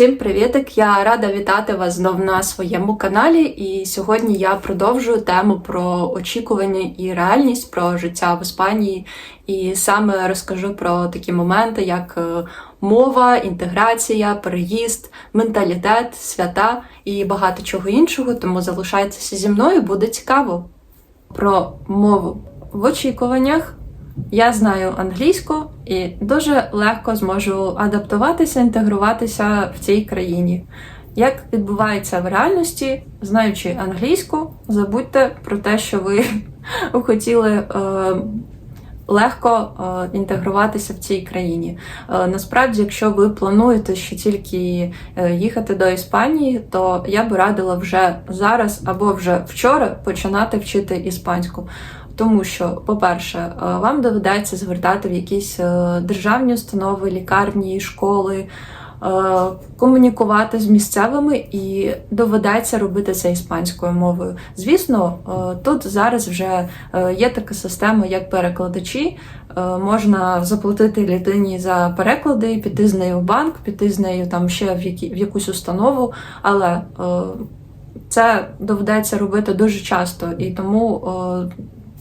Всім привітик! Я рада вітати вас знов на своєму каналі. І сьогодні я продовжую тему про очікування і реальність про життя в Іспанії. І саме розкажу про такі моменти, як е, мова, інтеграція, переїзд, менталітет, свята і багато чого іншого. Тому залишайтеся зі мною, буде цікаво. Про мову в очікуваннях. Я знаю англійську і дуже легко зможу адаптуватися, інтегруватися в цій країні. Як відбувається в реальності, знаючи англійську, забудьте про те, що ви хотіли е, легко е, інтегруватися в цій країні. Е, насправді, якщо ви плануєте ще тільки е, їхати до Іспанії, то я би радила вже зараз або вже вчора починати вчити іспанську. Тому що, по-перше, е, вам доведеться звертати в якісь е, державні установи, лікарні, школи, е, комунікувати з місцевими і доведеться робити це іспанською мовою. Звісно, тут зараз вже є така система, як перекладачі. Можна заплатити людині за переклади, піти з нею в банк, піти з нею там ще в які в якусь установу, але це доведеться робити дуже часто і тому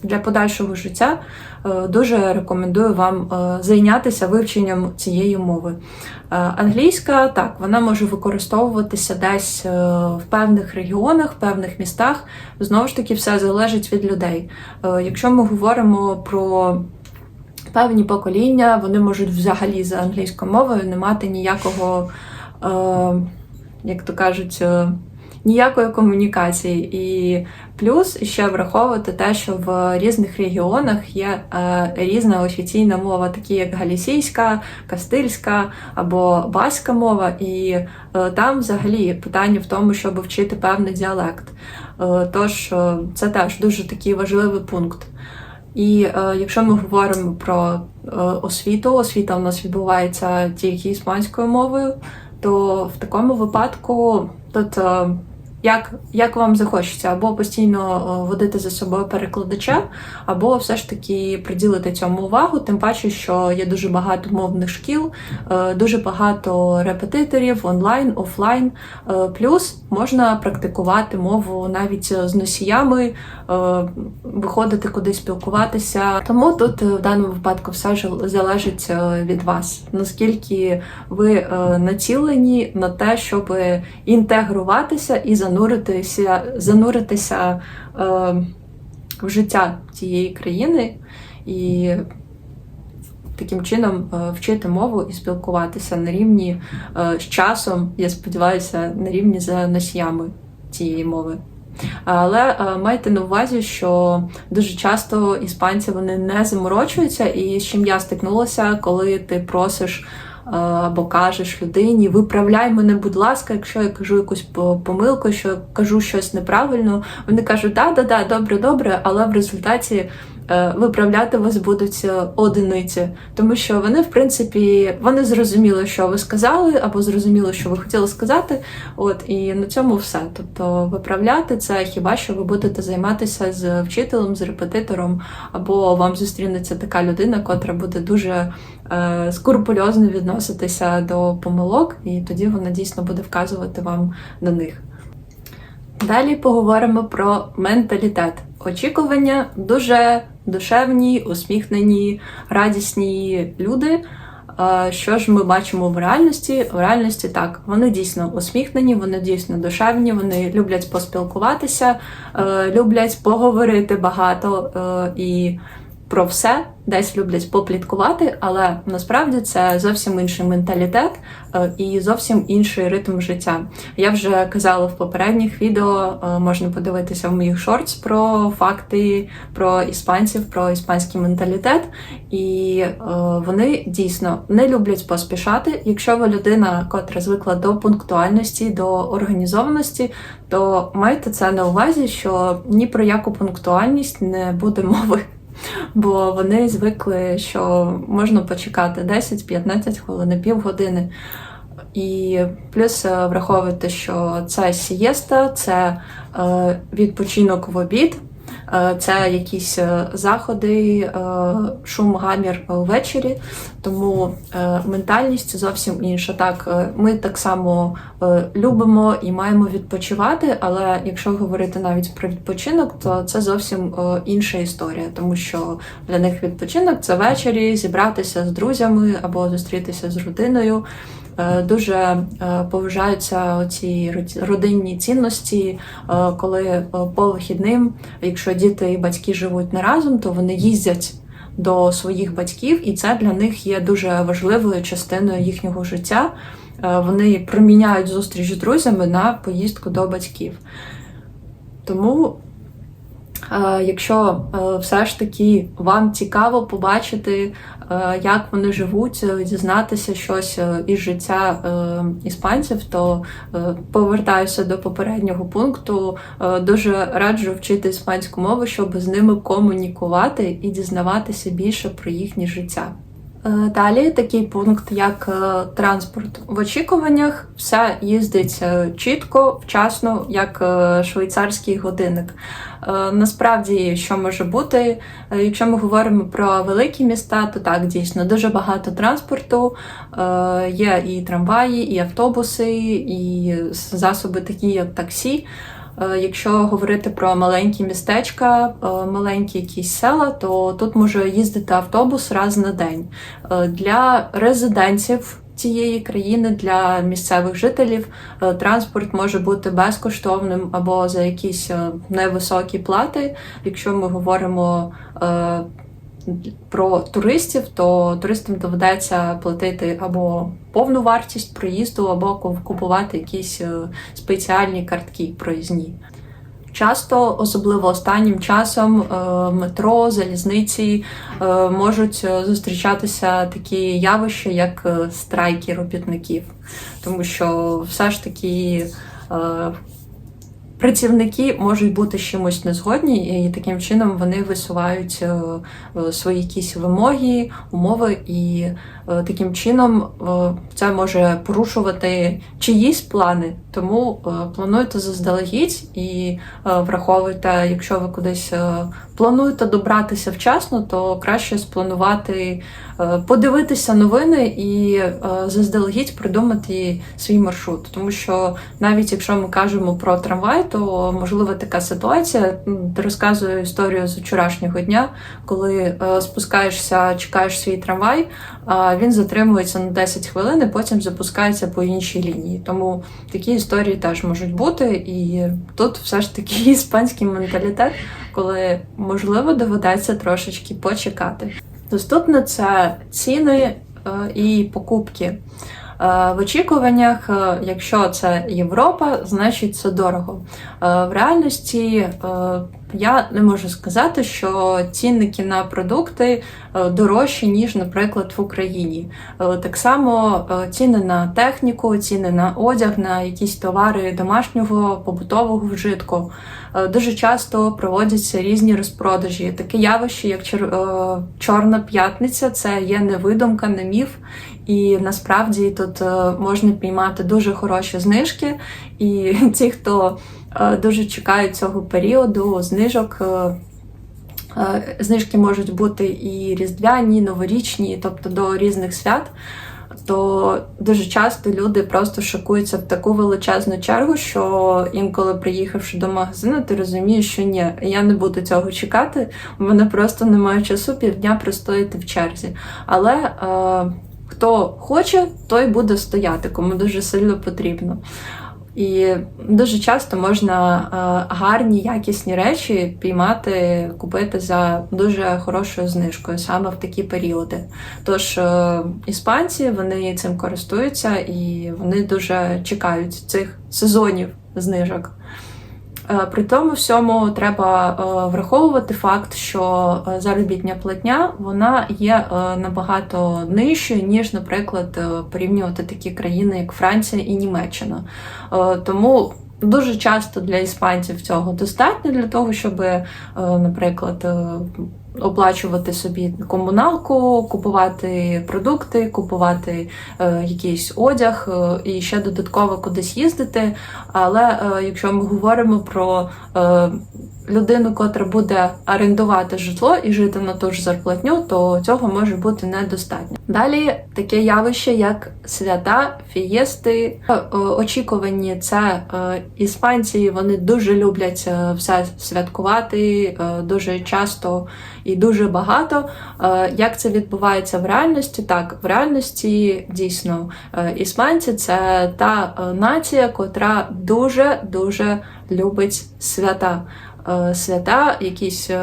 для подальшого життя е, дуже рекомендую вам е, зайнятися вивченням цієї мови. Е, англійська так, вона може використовуватися десь в певних регіонах, в певних містах. Знову ж таки, все залежить від людей. Якщо ми говоримо про певні покоління, вони можуть взагалі за англійською мовою не мати ніякого, як то кажуть, ніякої комунікації. І плюс ще враховувати те, що в різних регіонах є е, різна офіційна мова, такі як галісійська, кастильська або баська мова, і е, там взагалі питання в тому, щоб вчити певний діалект. Е, тож е, це теж дуже такий важливий пункт. І е, якщо ми говоримо про е, освіту, освіта у нас відбувається тільки іспанською мовою, то в такому випадку тут е, як як вам захочеться, або постійно водити за собою перекладача, або все ж таки приділити цьому увагу, тим паче, що є дуже багато мовних шкіл, е, дуже багато репетиторів онлайн, офлайн. Е, плюс можна практикувати мову навіть з носіями, е, виходити кудись спілкуватися. Тому тут в даному випадку все ж залежить від вас, наскільки ви націлені на те, щоб інтегруватися і за зануритися зануритися е, в життя цієї країни і таким чином е, вчити мову і спілкуватися на рівні е, з часом, я сподіваюся, на рівні з носіями цієї мови. Але е, майте на увазі, що дуже часто іспанці вони не заморочуються, і з чим я стикнулася, коли ти просиш або кажеш людині, виправляй мене, будь ласка, якщо я кажу якусь помилку, що кажу щось неправильно. Вони кажуть, да, да, да, добре, добре, але в результаті Е, виправляти вас будуть е, одиниці, тому що вони, в принципі, вони зрозуміли, що ви сказали, або зрозуміли, що ви хотіли сказати. От і на цьому все. Тобто, виправляти це хіба що ви будете займатися з вчителем, з репетитором, або вам зустрінеться така людина, котра буде дуже е, скрупульозно відноситися до помилок, і тоді вона дійсно буде вказувати вам на них. Далі поговоримо про менталітет. Очікування дуже душевні, усміхнені, радісні люди. Що ж ми бачимо в реальності? В реальності так, вони дійсно усміхнені, вони дійсно душевні, вони люблять поспілкуватися, е, люблять поговорити багато е, і про все, десь люблять попліткувати, але насправді це зовсім інший менталітет е, і зовсім інший ритм життя. Я вже казала в попередніх відео, е, можна подивитися в моїх шортс про факти про іспанців, про іспанський менталітет, і е, вони дійсно не люблять поспішати. Якщо ви людина, котра звикла до пунктуальності, до організованості, то майте це на увазі, що ні про яку пунктуальність не буде мови бо вони звикли, що можна почекати 10-15 хвилин, півгодини. І плюс е, враховувати, що це сієста, це е, відпочинок в обід. Е, це якісь е, заходи, е, шум, гамір ввечері, тому ментальність зовсім інша. Так, ми так само любимо і маємо відпочивати, але якщо говорити навіть про відпочинок, то це зовсім інша історія, тому що для них відпочинок це ввечері зібратися з друзями або зустрітися з родиною. Е, Дуже е, поважаються ці родинні цінності, е, коли по вихідним, якщо діти і батьки живуть не разом, то вони їздять до своїх батьків, і це для них є дуже важливою частиною їхнього життя. Вони проміняють зустріч з друзями на поїздку до батьків. Тому, якщо е, все ж таки вам цікаво побачити, е, як вони живуть, е, дізнатися щось е, із життя е, іспанців, то е, повертаюся до попереднього пункту. Е, Дуже раджу вчити іспанську мову, щоб з ними комунікувати і дізнаватися більше про їхнє життя. Е, Далі такий пункт, як е, транспорт. В очікуваннях все їздить чітко, вчасно, як е, швейцарський годинник. Насправді, що може бути, якщо ми говоримо про великі міста, то так дійсно дуже багато транспорту. Є і трамваї, і автобуси, і засоби такі, як таксі. Е, Якщо говорити про маленькі містечка, е, маленькі якісь села, то тут може їздити автобус раз на день. Е, Для резидентів цієї країни, для місцевих жителів, транспорт може бути безкоштовним або за якісь невисокі плати. Якщо ми говоримо про туристів, то туристам доведеться платити або повну вартість проїзду, або купувати якісь е, спеціальні картки проїзні. Часто, особливо останнім часом, е, метро, залізниці е, можуть зустрічатися такі явища, як страйки робітників, тому що все ж таки працівники можуть бути з чимось не згодні, і таким чином вони висувають е, свої якісь вимоги, умови, і таким чином е, це може порушувати чиїсь плани. Тому е, плануйте заздалегідь і е, враховуйте, якщо ви кудись е, плануєте добратися вчасно, то краще спланувати, е, подивитися новини і е, заздалегідь придумати свій маршрут. Тому що навіть якщо ми кажемо про трамвай, то можлива така ситуація. Розказую історію з вчорашнього дня, коли е, спускаєшся, чекаєш свій трамвай, він затримується на 10 хвилин, і потім запускається по іншій лінії. Тому такі історії теж можуть бути, і тут все ж таки іспанський менталітет, коли можливо доведеться трошечки почекати. Наступне це ціни е, і покупки. Е, В очікуваннях, е, якщо це Європа, значить це дорого. В реальності я не можу сказати, що цінники на продукти е, дорожчі, ніж, наприклад, в Україні. Е, Так само е, ціни на техніку, ціни на одяг, на якісь товари домашнього побутового вжитку. Дуже часто проводяться різні розпродажі. Таке явище, як Чорна п'ятниця, це є не видумка, не міф. І насправді тут можна піймати дуже хороші знижки. І ті, хто дуже чекають цього періоду знижок. е, е, Знижки можуть бути і різдвяні, і новорічні, тобто до різних свят. То дуже часто люди просто шокуються в таку величезну чергу, що інколи приїхавши до магазину, ти розумієш, що ні, я не буду цього чекати. У мене просто немає часу півдня простояти в черзі. Але е, хто хоче, той буде стояти, кому дуже сильно потрібно. І дуже часто можна е, гарні, якісні речі піймати, купити за дуже хорошою знижкою саме в такі періоди. Тож е, іспанці вони цим користуються і вони дуже чекають цих сезонів знижок. Е, При тому всьому треба е, враховувати факт, що е, заробітня платня вона є набагато нижчою, ніж, наприклад, порівнювати такі країни, як Франція і Німеччина. Тому дуже часто для іспанців цього достатньо для того, щоб, наприклад, оплачувати собі комуналку, купувати продукти, купувати е, якийсь одяг е, і ще додатково кудись їздити. Але е, якщо ми говоримо про е, людину, котра буде орендувати житло і жити на ту ж зарплатню, то цього може бути недостатньо. Далі таке явище, як свята, фієсти, Е, очікувані. Це е, іспанці, вони дуже люблять е, все святкувати дуже часто і дуже багато. Як це відбувається в реальності? Так, в реальності дійсно іспанці це та нація, котра дуже дуже любить свята. Е, Свята, якісь е,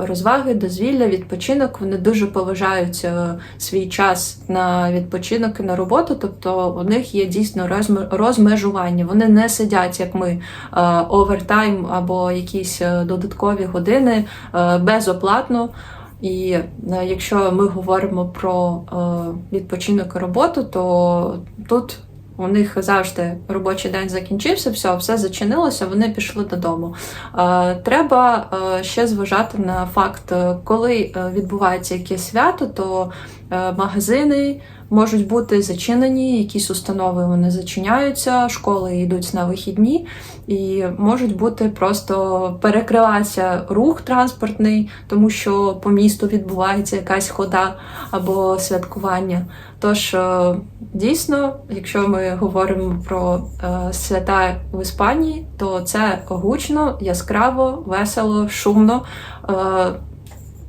розваги, дозвілля, відпочинок. Вони дуже поважають е, свій час на відпочинок і на роботу. Тобто у них є дійсно розме- розмежування. Вони не сидять, як ми, овертайм або якісь додаткові години безоплатно. І якщо ми говоримо про відпочинок і роботу, то тут у них завжди робочий день закінчився, все, все зачинилося, вони пішли додому. Е, Треба е, ще зважати на факт, е, коли відбувається якесь свято, то магазини можуть бути зачинені, якісь установи вони зачиняються, школи йдуть на вихідні, і можуть бути просто перекриватися рух транспортний, тому що по місту відбувається якась хода або святкування. Тож е, дійсно, якщо ми говоримо про е, свята в Іспанії, то це гучно, яскраво, весело, шумно.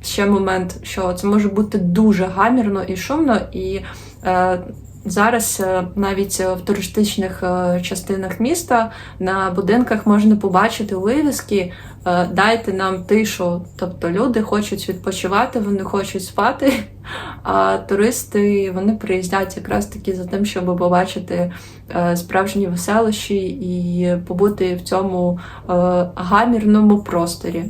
Ще момент, що це може бути дуже гамірно і шумно, і е, зараз е, навіть в туристичних е, частинах міста на будинках можна побачити вивіски е, Дайте нам тишу. Тобто люди хочуть відпочивати, вони хочуть спати. А туристи вони приїздять якраз таки за тим, щоб побачити справжні веселощі і побути в цьому гамірному просторі.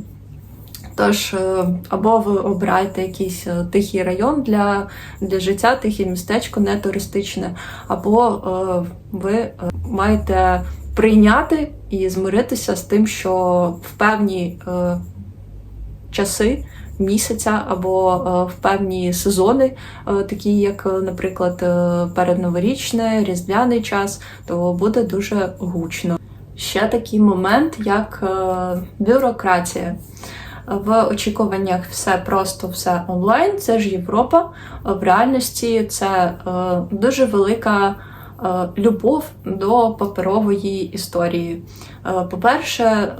Тож, е, або ви обираєте якийсь е, тихий район для, для життя, тихе містечко, не туристичне, або е, ви маєте прийняти і змиритися з тим, що в певні часи місяця або в певні сезони, такі як, наприклад, передноворічне, різдвяний час, то буде дуже гучно. Ще такий момент, як бюрократія. В очікуваннях все просто, все онлайн. Це ж Європа. В реальності це е, дуже велика е, любов до паперової історії. Е, По-перше,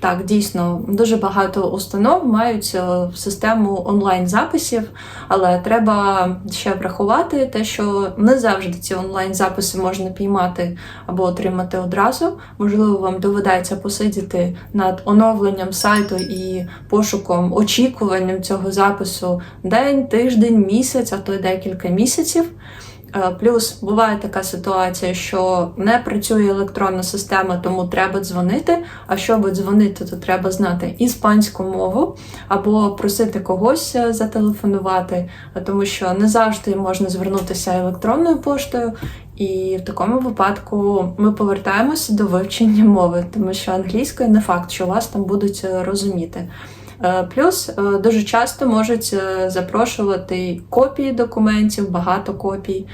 так, дійсно, дуже багато установ мають е, систему онлайн-записів, але треба ще врахувати те, що не завжди ці онлайн-записи можна піймати або отримати одразу. Можливо, вам доведеться посидіти над оновленням сайту і пошуком, очікуванням цього запису день, тиждень, місяць, а то й декілька місяців. Е, Плюс буває така ситуація, що не працює електронна система, тому треба дзвонити. А щоб дзвонити, то треба знати іспанську мову або просити когось е, зателефонувати, е, тому що не завжди можна звернутися електронною поштою. І в такому випадку ми повертаємося до вивчення мови, тому що англійською не факт, що вас там будуть розуміти. Е, Плюс е, дуже часто можуть е, запрошувати копії документів, багато копій.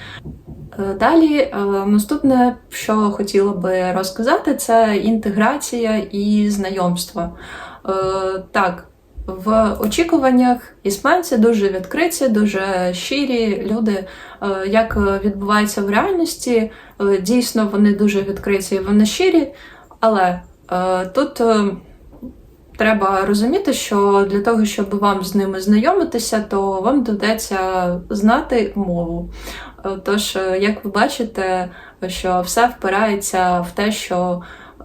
Далі наступне, що хотіла би розказати, це інтеграція і знайомства. Е, Так, в очікуваннях іспанці дуже відкриті, дуже щирі люди. Як відбувається в реальності, дійсно вони дуже відкриті, вони щирі, але тут. Треба розуміти, що для того, щоб вам з ними знайомитися, то вам доведеться знати мову. Тож, е, як ви бачите, що все впирається в те, що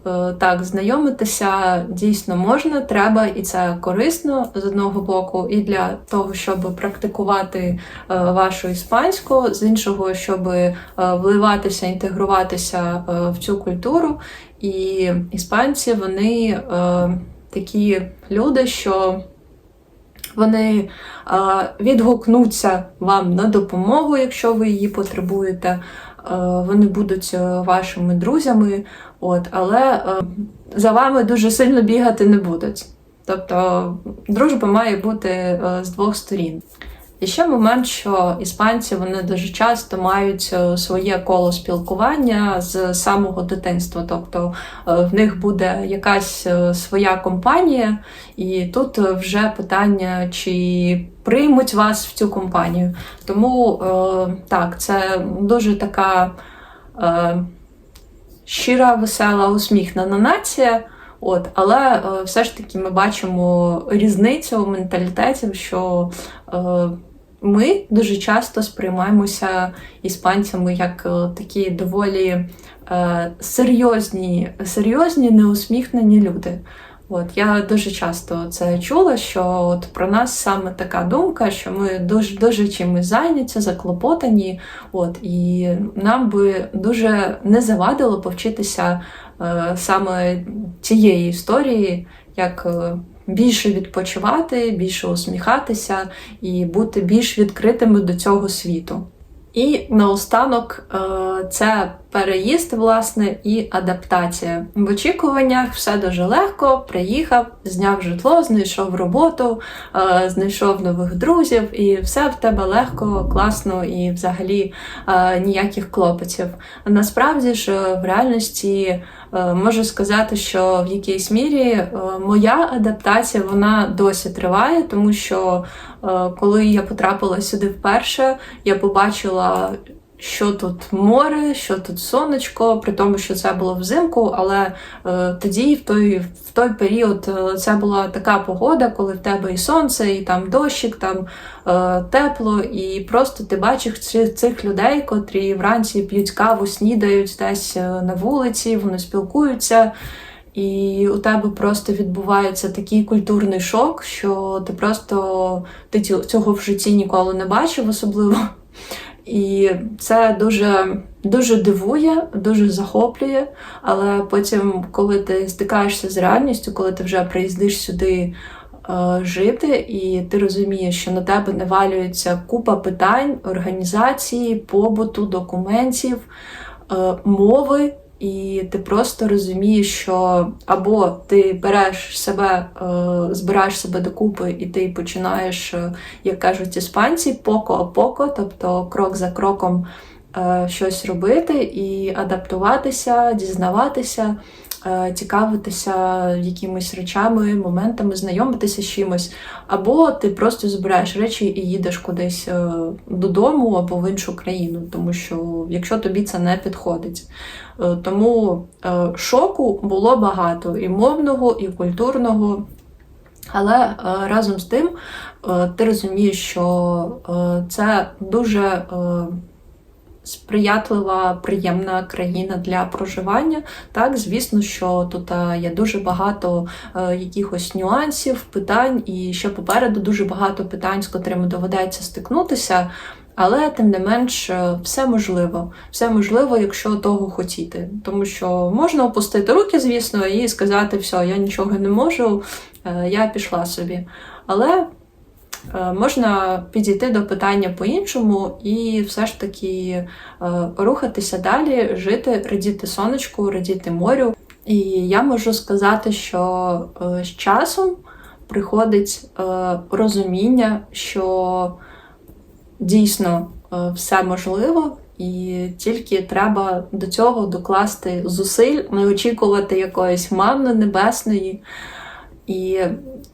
е, так, знайомитися дійсно можна, треба, і це корисно з одного боку, і для того, щоб практикувати е, вашу іспанську, з іншого, щоб вливатися, інтегруватися в цю культуру. І іспанці вони такі люди, що вони е, відгукнуться вам на допомогу, якщо ви її потребуєте. Е, вони будуть е, вашими друзями, от, але за вами дуже сильно бігати не будуть. Тобто дружба має бути з двох сторін. І ще момент, що іспанці вони дуже часто мають е, своє коло спілкування з самого дитинства. Тобто е, в них буде якась е, своя компанія, і тут вже питання, чи приймуть вас в цю компанію. Тому так, це дуже така щира, весела, усміхнена нація. От, але все ж таки ми бачимо різницю в менталітеті, що ми дуже часто сприймаємося іспанцями як е, такі доволі е, серйозні, серйозні, неусміхнені люди. От я дуже часто це чула, що от про нас саме така думка, що ми дуже дуже чимось зайняті, заклопотані. От і нам би дуже не завадило повчитися е, саме цієї історії, як е, більше відпочивати, більше усміхатися і бути більш відкритими до цього світу. І наостанок е, це переїзд, власне, і адаптація. В очікуваннях все дуже легко. Приїхав, зняв житло, знайшов роботу, е, знайшов нових друзів, і все в тебе легко, класно і взагалі е, ніяких клопотів. Насправді ж в реальності можу сказати, що в якійсь мірі моя адаптація вона досі триває, тому що коли я потрапила сюди вперше, я побачила. Що тут море, що тут сонечко, при тому, що це було взимку, але е, тоді, в той в той період, е, це була така погода, коли в тебе і сонце, і там дощик, там е, тепло, і просто ти бачиш цих, цих людей, котрі вранці п'ють каву, снідають десь е, на вулиці, вони спілкуються. І у тебе просто відбувається такий культурний шок, що ти просто ти цього в житті ніколи не бачив, особливо. І це дуже дуже дивує, дуже захоплює. Але потім, коли ти стикаєшся з реальністю, коли ти вже приїздиш сюди е, жити, і ти розумієш, що на тебе навалюється купа питань, організації, побуту, документів, е, мови. І ти просто розумієш, що або ти береш себе, е, збираєш себе докупи, і ти починаєш, е, як кажуть іспанці, поко а поко, тобто крок за кроком е, щось робити і адаптуватися, дізнаватися. Е, цікавитися якимись речами, моментами, знайомитися з чимось, або ти просто збираєш речі і їдеш кудись е, додому або в іншу країну, тому що якщо тобі це не підходить. Е, тому шоку було багато і мовного, і культурного. Але разом з тим ти розумієш, що це дуже сприятлива, приємна країна для проживання. Так, звісно, що тут е, є дуже багато е, якихось нюансів, питань, і ще попереду дуже багато питань, з котрими доведеться стикнутися. Але тим не менш, е, все можливо, все можливо, якщо того хотіти. Тому що можна опустити руки, звісно, і сказати, все, я нічого не можу, я пішла собі. Але можна підійти до питання по-іншому і все ж таки е, рухатися далі, жити, радіти сонечку, радіти морю. І я можу сказати, що е, з часом приходить розуміння, що дійсно все можливо. І тільки треба до цього докласти зусиль, не очікувати якоїсь манни небесної. І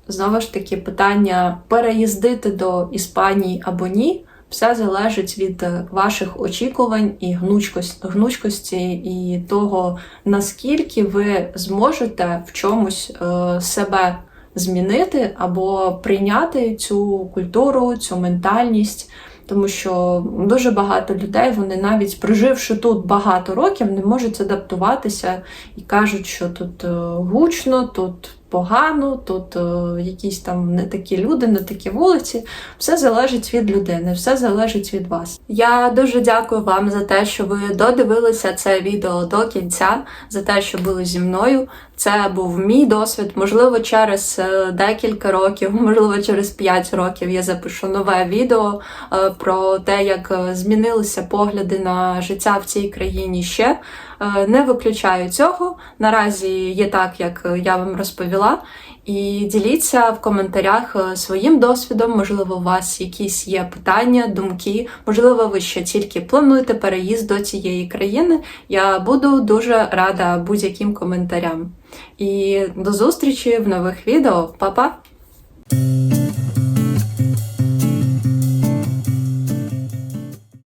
знову ж таки питання переїздити до Іспанії або ні. Все залежить від е, ваших очікувань і гнучкості, і того, наскільки ви зможете в чомусь е, себе змінити або прийняти цю культуру, цю ментальність. Тому що дуже багато людей, вони навіть проживши тут багато років, не можуть адаптуватися і кажуть, що тут е, гучно, тут погано, тут е, якісь там не такі люди, не такі вулиці. Все залежить від людини, все залежить від вас. Я дуже дякую вам за те, що ви додивилися це відео до кінця, за те, що були зі мною. Це був мій досвід. Можливо, через е, декілька років, можливо, через 5 років я запишу нове відео е, про те, як е, змінилися погляди на життя в цій країні ще. Не виключаю цього. Наразі є так, як я вам розповіла. І діліться в коментарях е, своїм досвідом. Можливо, у вас якісь є питання, думки. Можливо, ви ще тільки плануєте переїзд до цієї країни. Я буду дуже рада будь-яким коментарям. І до зустрічі в нових відео. Па-па!